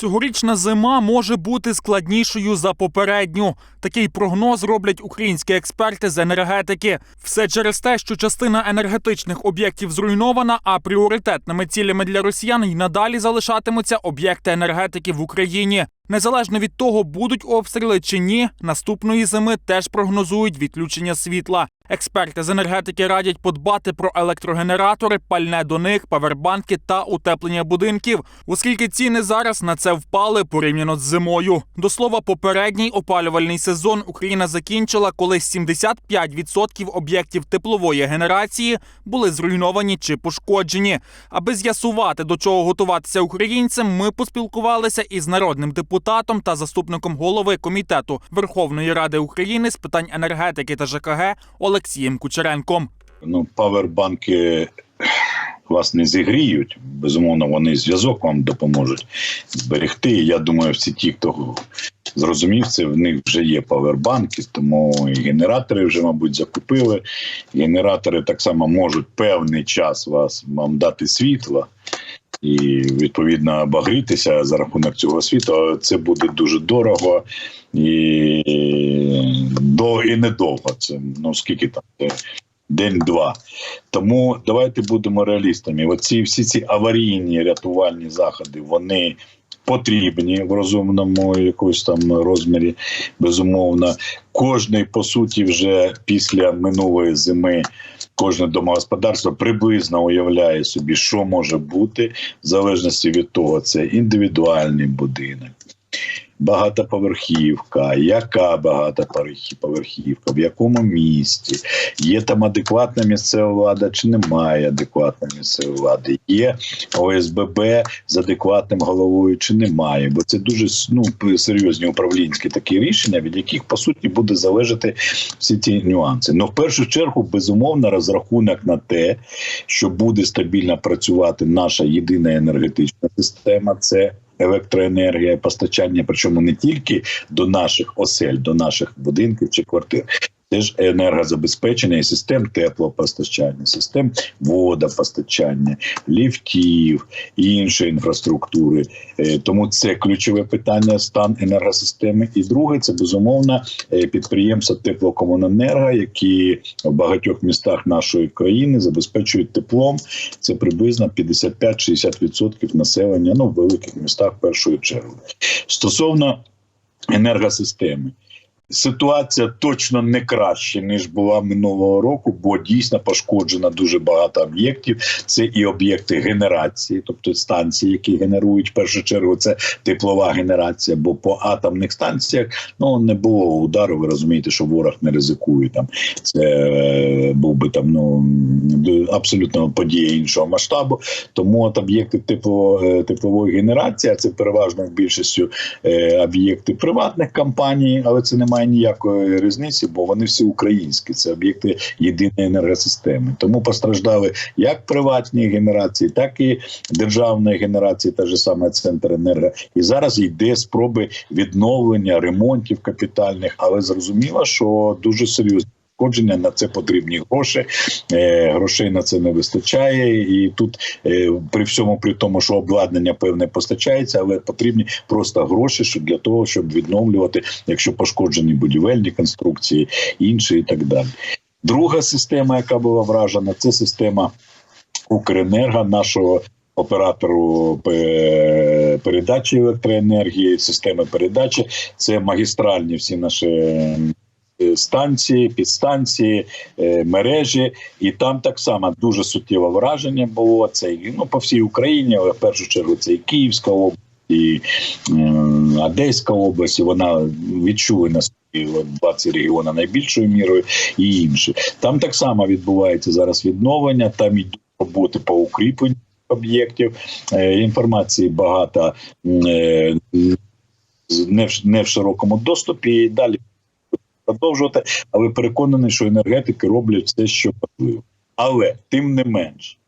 Цьогорічна зима може бути складнішою за попередню. Такий прогноз роблять українські експерти з енергетики. Все через те, що частина енергетичних об'єктів зруйнована, а пріоритетними цілями для росіян й надалі залишатимуться об'єкти енергетики в Україні. Незалежно від того, будуть обстріли чи ні, наступної зими теж прогнозують відключення світла. Експерти з енергетики радять подбати про електрогенератори, пальне до них, павербанки та утеплення будинків, оскільки ціни зараз на це впали порівняно з зимою. До слова, попередній опалювальний сезон Україна закінчила, коли 75% об'єктів теплової генерації були зруйновані чи пошкоджені. Аби з'ясувати, до чого готуватися українцям, ми поспілкувалися із народним депутатом та заступником голови комітету Верховної Ради України з питань енергетики та ЖКГ Олексієм Кучеренком. Ну, павербанки вас не зігріють. Безумовно, вони зв'язок вам допоможуть зберегти. Я думаю, всі ті, хто зрозумів це, в них вже є павербанки, тому і генератори вже, мабуть, закупили. Генератори так само можуть певний час вас вам дати світло. І відповідно багрітися за рахунок цього світу, це буде дуже дорого і до і недовго. Це ну скільки там день-два. Тому давайте будемо реалістами. Оці всі ці аварійні рятувальні заходи вони. Потрібні в розумному якомусь там розмірі, безумовно. Кожний по суті, вже після минулої зими, кожне домогосподарство приблизно уявляє собі, що може бути, в залежності від того, це індивідуальний будинок, багатоповерхівка, яка багатоповерхівка, в якому місті, є там адекватна місцева влада чи немає адекватної місцевої влади, є ОСББ з адекватним головою чи немає, бо це дуже ну, серйозні управлінські такі рішення, від яких по суті буде залежати всі ці нюанси. Ну в першу чергу, безумовно, розрахунок на те, що буде стабільно працювати наша єдина енергетична система, це електроенергія, постачання, причому не тільки до наших осель, до наших будинків чи квартир. Теж енергозабезпечення і систем теплопостачання, систем водопостачання, ліфтів і іншої інфраструктури. Е, Тому це ключове питання стан енергосистеми. І друге це безумовно е, підприємства теплокомуненерго, які в багатьох містах нашої країни забезпечують теплом. Це приблизно 55-60% населення. Ну в великих містах першої черги. Стосовно енергосистеми. Ситуація точно не краще ніж була минулого року, бо дійсно пошкоджено дуже багато об'єктів. Це і об'єкти генерації, тобто станції, які генерують в першу чергу. Це теплова генерація. Бо по атомних станціях ну не було удару. Ви розумієте, що ворог не ризикує там. Це е, був би там ну абсолютно подія іншого масштабу. Тому от об'єкти тепло, е, теплової генерації, а це переважно в більшістю е, об'єкти приватних компаній, але це немає ніякої різниці, бо вони всі українські. Це об'єкти єдиної енергосистеми. Тому постраждали як приватні генерації, так і державної генерації, та ж саме центр енерго. І зараз йде спроби відновлення ремонтів капітальних, але зрозуміло, що дуже серйозно. Пошкодження на це потрібні гроші, е, грошей на це не вистачає, і тут е, при всьому при тому, що обладнання певне постачається, але потрібні просто гроші, щоб для того, щоб відновлювати, якщо пошкоджені будівельні конструкції, інші і так далі. Друга система, яка була вражена, це система Укренерго, нашого оператору е, передачі електроенергії, системи передачі. Це магістральні всі наші станції, підстанції, е, мережі, і там так само дуже суттєве враження було. Це і, ну, по всій Україні, але в першу чергу це і Київська область, і е, Одеська область. і Вона відчує на собі 20 регіонів найбільшою мірою і інші. Там так само відбувається зараз відновлення. Там йдуть роботи по укріпленню об'єктів. Е, інформації багато е, не в широкому доступі. І далі продовжувати, але переконаний, що енергетики роблять все, що можливо. Але тим не менш,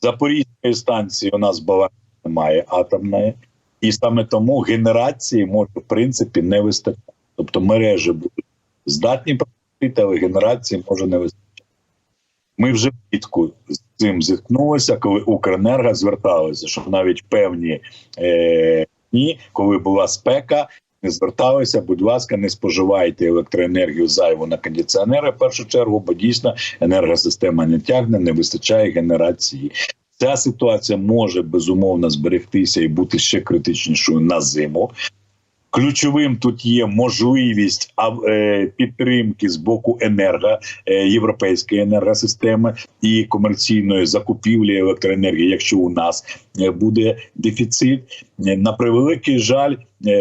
Запорізької станції у нас балансу немає атомної, і саме тому генерації може в принципі не вистачати. Тобто мережі будуть здатні працювати, але генерації може не вистачати. Ми вже влітку з цим зіткнулися, коли Укренерго зверталися, що навіть певні е, дні, коли була спека. Не зверталися, будь ласка, не споживайте електроенергію зайву на кондиціонери в першу чергу, бо дійсно енергосистема не тягне, не вистачає генерації. Ця ситуація може безумовно зберегтися і бути ще критичнішою на зиму. Ключовим тут є можливість е, підтримки з боку енерго е, європейської енергосистеми і комерційної закупівлі електроенергії, якщо у нас е, буде дефіцит. На превеликий жаль,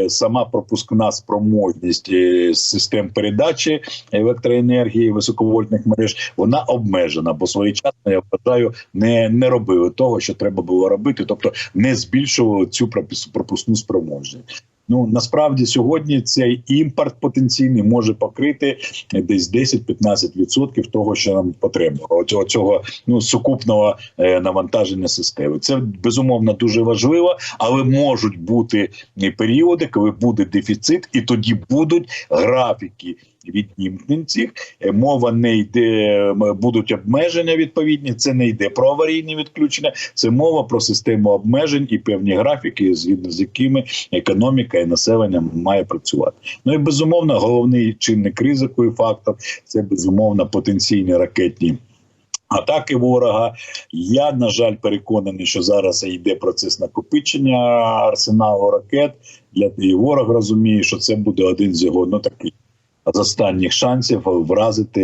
сама пропускна спроможність систем передачі електроенергії високовольтних мереж вона обмежена, бо своєчасно я вважаю, не, не робили того, що треба було робити, тобто не збільшували цю пропускну спроможність. Ну насправді сьогодні цей імпорт потенційний може покрити десь 10-15% того, що нам потрібно. Оцього цього ну сукупного е, навантаження системи. Це безумовно дуже важливо, але можуть бути періоди, коли буде дефіцит, і тоді будуть графіки. Відімкнень цих Е, мова не йде, будуть обмеження відповідні. Це не йде про аварійні відключення, це мова про систему обмежень і певні графіки, згідно з якими економіка і населення має працювати. Ну і безумовно, головний чинник ризику і фактор це безумовно потенційні ракетні. Атаки ворога. Я на жаль переконаний, що зараз йде процес накопичення арсеналу ракет. Для і ворог розуміє, що це буде один з його ну таких з останніх шансів вразити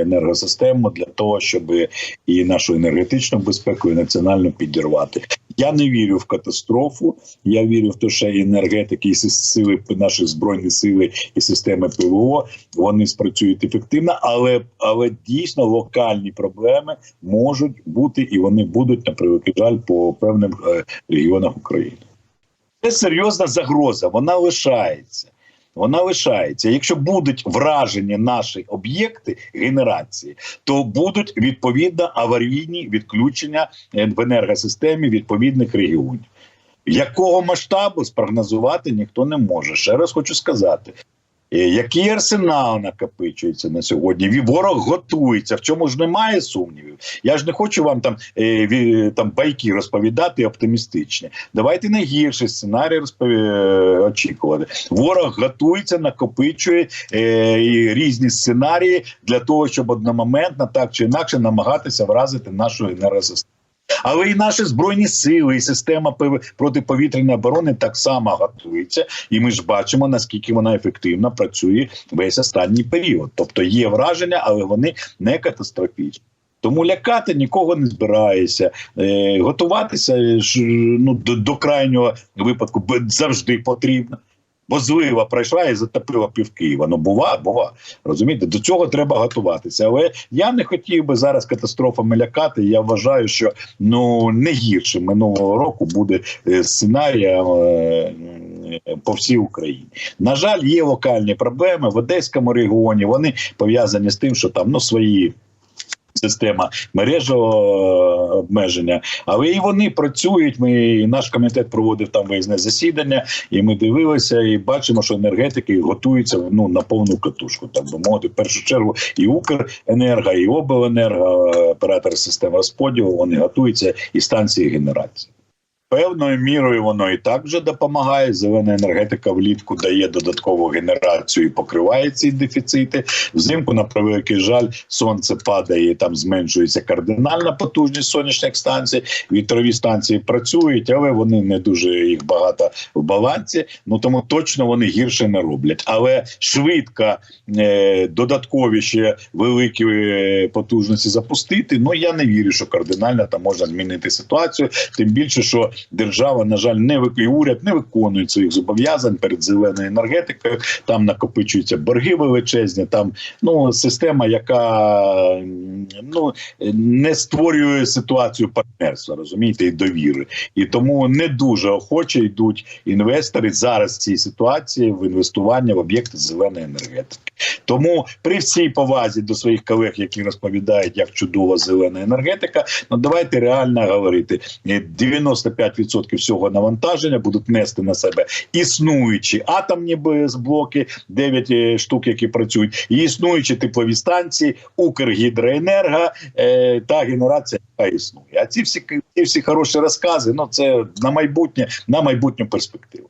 енергосистему для того, щоб і нашу енергетичну безпеку, і національну підірвати. Я не вірю в катастрофу. Я вірю в те, що енергетики, і сили наші збройні сили і системи ПВО вони спрацюють ефективно, але але дійсно локальні проблеми можуть бути і вони будуть на превеликий жаль по певним е, регіонах України. Це серйозна загроза. Вона лишається. Вона лишається. Якщо будуть вражені наші об'єкти генерації, то будуть відповідно аварійні відключення е, в енергосистемі відповідних регіонів. Якого масштабу спрогнозувати ніхто не може. Ще раз хочу сказати. Е, Який арсенал накопичується на сьогодні? Ворог готується. В чому ж немає сумнівів? Я ж не хочу вам там, е, там байки розповідати оптимістичні. Давайте найгірший сценарій розпові... е, очікувати. Ворог готується, накопичує і різні сценарії для того, щоб одномоментно так чи інакше намагатися вразити нашу енергосистему. Але і наші збройні сили, і система пов- протиповітряної оборони так само готується, і ми ж бачимо наскільки вона ефективно працює весь останній період. Тобто є враження, але вони не катастрофічні. Тому лякати нікого не збирається. Е, готуватися ну, до крайнього випадку завжди потрібно. Бо злива пройшла і затопила пів Києва. Ну бува, бува. Розумієте, до цього треба готуватися. Але я не хотів би зараз катастрофами лякати. Я вважаю, що ну не гірше минулого року буде е, сценарій е, е, по всій Україні. На жаль, є локальні проблеми в Одеському регіоні. Вони пов'язані з тим, що там ну свої. Система мережевого е, обмеження, але і вони працюють. Ми і наш комітет проводив там виїзне засідання, і ми дивилися і бачимо, що енергетики готуються ну на повну катушку. Так би мовити, в першу чергу і Укренерго, і обленерго, е, оператори системи розподілу. Вони готуються і станції генерації. Певною мірою воно і так вже допомагає. Зелена енергетика влітку дає додаткову генерацію і покриває ці дефіцити. Взимку, на превеликий жаль, сонце падає, і там зменшується кардинальна потужність сонячних станцій. Вітрові станції працюють, але вони не дуже їх багато в балансі. Ну тому точно вони гірше не роблять. Але швидко е, додаткові ще великі е, потужності запустити. Ну я не вірю, що кардинально там можна змінити ситуацію. Тим більше, що держава, на жаль, не і уряд не виконує своїх зобов'язань перед зеленою енергетикою. Там накопичуються борги величезні. Там ну система, яка ну не створює ситуацію партнерства, розумієте, і довіри, і тому не дуже охоче йдуть інвестори зараз в цій ситуації в інвестування в об'єкти зеленої енергетики. Тому при всій повазі до своїх колег, які розповідають, як чудова зелена енергетика, ну давайте реально говорити е, 95 75% всього навантаження будуть нести на себе існуючі атомні блоки, 9 е, штук, які працюють, і існуючі теплові станції, Укргідроенерго е, та генерація, яка існує. А ці всі ці всі хороші розкази. Ну це на майбутнє, на майбутню перспективу.